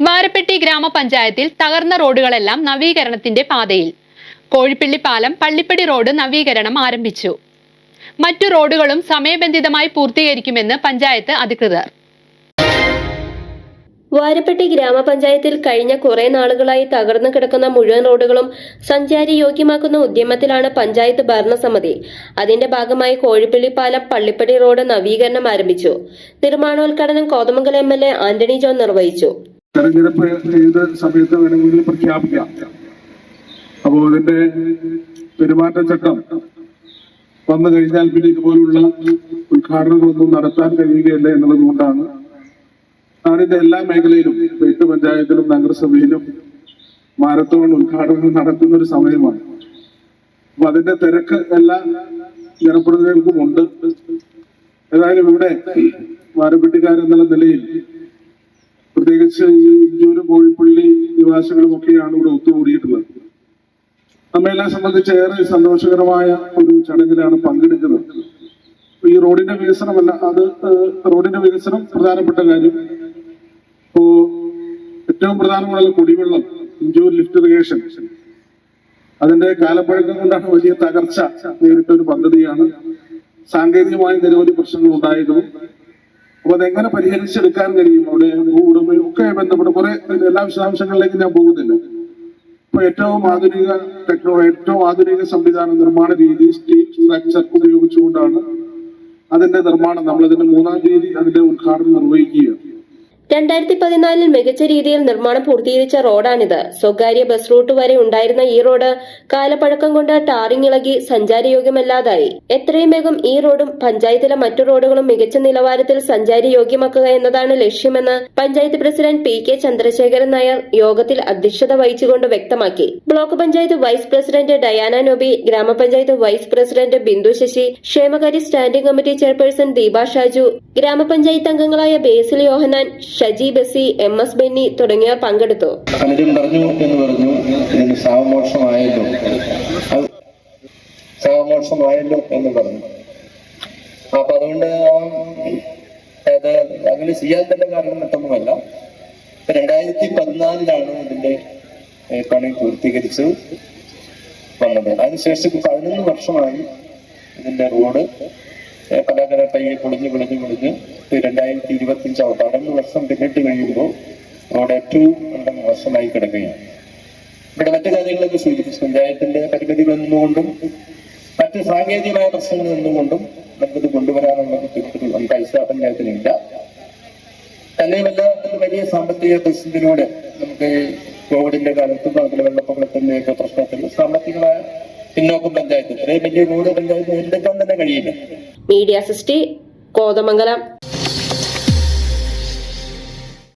വാരപ്പെട്ടി ഗ്രാമപഞ്ചായത്തിൽ തകർന്ന റോഡുകളെല്ലാം നവീകരണത്തിന്റെ പാതയിൽ. കോഴിപ്പള്ളി പാലം പള്ളിപ്പടി റോഡ് നവീകരണം ആരംഭിച്ചു. മറ്റു റോഡുകളും സമയബന്ധിതമായി പൂർത്തീകരിക്കുമെന്ന് പഞ്ചായത്ത് അധികൃതർ. വാരപ്പെട്ടി ഗ്രാമപഞ്ചായത്തിൽ കഴിഞ്ഞ കുറെ നാളുകളായി തകർന്നു കിടക്കുന്ന മുഴുവൻ റോഡുകളും സഞ്ചാരി യോഗ്യമാക്കുന്ന ഉദ്യമത്തിലാണ് പഞ്ചായത്ത് ഭരണസമിതി. അതിന്റെ ഭാഗമായി കോഴിപ്പള്ളി പാലം പള്ളിപ്പടി റോഡ് നവീകരണം ആരംഭിച്ചു. നിർമ്മാണോദ്ഘാടനം Kothamangalam M L A Antony John നിർവഹിച്ചു. തെരഞ്ഞെടുപ്പ് ഏത് സമയത്ത് വേണമെങ്കിൽ പ്രഖ്യാപിക്കാം. അപ്പോൾ അതിന്റെ പെരുമാറ്റച്ചട്ടം വന്നു കഴിഞ്ഞാൽ പിന്നെ ഇതുപോലുള്ള ഉദ്ഘാടനങ്ങളൊന്നും നടത്താൻ കഴിയുകയില്ല എന്നുള്ളത് കൊണ്ടാണ് നാടിന്റെ എല്ലാ മേഖലയിലും എട്ട് പഞ്ചായത്തിലും നഗരസഭയിലും മാരത്തോൺ ഉദ്ഘാടനങ്ങൾ നടക്കുന്ന ഒരു സമയമാണ്. അപ്പൊ അതിന്റെ തിരക്ക് എല്ലാ ജനപ്രതിനിധികൾക്കും ഉണ്ട്. ഏതായാലും ഇവിടെ വാരപ്പെട്ടിക്കാരെന്നുള്ള നിലയിൽ പ്രത്യേകിച്ച് ഈ ഇഞ്ചൂരും കോഴിപ്പള്ളി നിവാസികളും ഒക്കെയാണ് ഇവിടെ ഒത്തുകൂടിയിട്ടുള്ളത്. നമ്മെല്ലാം സംബന്ധിച്ച് ഏറെ സന്തോഷകരമായ ഒരു ചടങ്ങിലാണ് പങ്കെടുക്കുന്നത്. ഈ റോഡിന്റെ വികസനമല്ല അത് റോഡിന്റെ വികസനം പ്രധാനപ്പെട്ട കാര്യം. ഇപ്പോ ഏറ്റവും പ്രധാനമുള്ള കുടിവെള്ളം ഇഞ്ചൂർ ലിഫ്റ്റ് ഇറിഗേഷൻ. അതിന്റെ കാലപ്പഴക്കം കൊണ്ടാണ് വലിയ തകർച്ച നേരിട്ട ഒരു പദ്ധതിയാണ്. സാങ്കേതികമായ നിരവധി പ്രശ്നങ്ങൾ ഉണ്ടായിരുന്നു അപ്പൊ അതെങ്ങനെ പരിഹരിച്ചെടുക്കാൻ കഴിയും? അവിടെ ഭൂവുടമയും ഒക്കെ ബന്ധപ്പെട്ട് കുറെ എല്ലാ വിശദാംശങ്ങളിലേക്ക് ഞാൻ പോകുന്നില്ല. ഇപ്പൊ ഏറ്റവും ആധുനിക ടെക്നോ ഏറ്റവും ആധുനിക സംവിധാന നിർമ്മാണ രീതി സ്റ്റേറ്റ് സ്ട്രക്ചർ ഉപയോഗിച്ചുകൊണ്ടാണ് അതിന്റെ നിർമ്മാണം. നമ്മൾ അതിന്റെ മൂന്നാം തീയതി അതിന്റെ ഉദ്ഘാടനം നിർവഹിക്കുകയാണ് രണ്ടായിരത്തി പതിനാലിൽ മികച്ച രീതിയിൽ നിർമ്മാണം പൂർത്തീകരിച്ച റോഡാണിത്. സ്വകാര്യ ബസ് റൂട്ട് വരെ ഉണ്ടായിരുന്ന ഈ റോഡ് കാലപ്പഴക്കം കൊണ്ട് ടാറിംഗ് ഇളകി സഞ്ചാരയോഗ്യമല്ലാതായി. എത്രയും വേഗം ഈ റോഡും പഞ്ചായത്തിലെ മറ്റു റോഡുകളും മികച്ച നിലവാരത്തിൽ സഞ്ചാരയോഗ്യമാക്കുക എന്നതാണ് ലക്ഷ്യമെന്ന് panchayat president P K Chandrasekharan Nair യോഗത്തിൽ അധ്യക്ഷത വഹിച്ചുകൊണ്ട് വ്യക്തമാക്കി. Block panchayat vice president Diana Noby ഗ്രാമപഞ്ചായത്ത് വൈസ് പ്രസിഡന്റ് ബിന്ദു ശശി ക്ഷേമകാര്യ standing committee chairperson Deepa Shaju ഗ്രാമപഞ്ചായത്ത് അംഗങ്ങളായ Basil Yohannan Shaji Basi M S Benny തുടങ്ങിയവർ പങ്കെടുത്തു. അപ്പൊ അതുകൊണ്ട് അത് അങ്ങനെ ചെയ്യാൻ തന്നെ കാരണം മറ്റൊന്നുമല്ല. രണ്ടായിരത്തി പതിനാലിലാണ് ഇതിന്റെ പണി പൂർത്തീകരിച്ച് വന്നത്. അതിനുശേഷം പതിനൊന്ന് വർഷമായി ഇതിന്റെ റോഡ് പല പല പൊളിഞ്ഞ് പൊളിഞ്ഞ് പൊളിഞ്ഞ് ഇപ്പൊ രണ്ടായിരത്തി ഇരുപത്തി അഞ്ച് പതിനൊന്ന് വർഷം പിന്നിട്ട് കഴിയുമ്പോൾ അവിടെ ഏറ്റവും നല്ല മോശമായി കിടക്കുകയാണ്. ഇവിടെ മറ്റു കാര്യങ്ങളൊക്കെ സൂചിപ്പിച്ചു പഞ്ചായത്തിന്റെ പരിമിതികൾ നിന്നുകൊണ്ടും മറ്റ് സാങ്കേതികമായ പ്രശ്നങ്ങൾ നിന്നുകൊണ്ടും നമുക്കിത് കൊണ്ടുവരാനുള്ള ബുദ്ധിമുട്ടുകൾ നമുക്ക് പൈസ പഞ്ചായത്തിനില്ല. തന്നെയുമല്ല വലിയ സാമ്പത്തിക പ്രതിസന്ധിയിലൂടെ നമുക്ക് കോവിഡിന്റെ കാലത്തും അതുപോലെ വെള്ളപ്പൊക്കത്തിന്റെ ഒക്കെ പ്രശ്നത്തിൽ സാമ്പത്തികമായ പിന്നോക്കം പഞ്ചായത്ത്. ഇത്രയും വലിയ റോഡ് പഞ്ചായത്ത് നേരിടാൻ തന്നെ കഴിയില്ല. Media city Kothamangalam.